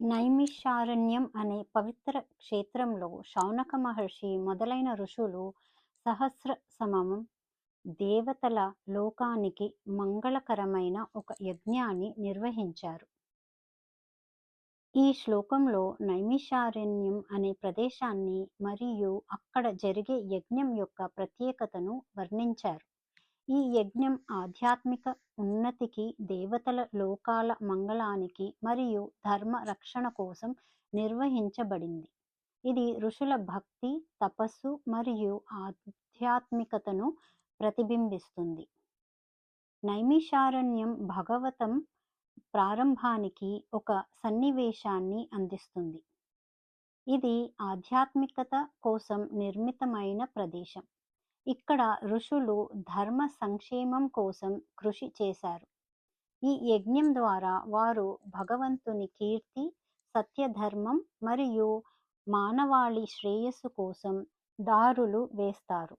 నైమిషారణ్యం అనే పవిత్ర క్షేత్రంలో శౌనక మహర్షి మొదలైన ఋషులు సహస్ర సమం దేవతల లోకానికి మంగళకరమైన ఒక యజ్ఞాన్ని నిర్వహించారు. ఈ శ్లోకంలో నైమిషారణ్యం అనే ప్రదేశాన్ని మరియు అక్కడ జరిగే యజ్ఞం యొక్క ప్రత్యేకతను వర్ణించారు. ఈ యజ్ఞం ఆధ్యాత్మిక ఉన్నతికి దేవతల లోకాల మంగళానికి మరియు ధర్మ రక్షణ కోసం నిర్వహించబడింది. ఇది ఋషుల భక్తి తపస్సు మరియు ఆధ్యాత్మికతను ప్రతిబింబిస్తుంది. నైమిషారణ్యం భగవతం ప్రారంభానికి ఒక సన్నివేశాన్ని అందిస్తుంది. ఇది ఆధ్యాత్మికత కోసం నిర్మితమైన ప్రదేశం. ఇక్కడ ఋషులు ధర్మ సంక్షేమం కోసం కృషి చేశారు. ఈ యజ్ఞం ద్వారా వారు భగవంతుని కీర్తి సత్యధర్మం మరియు మానవాళి శ్రేయస్సు కోసం దారులు వేస్తారు.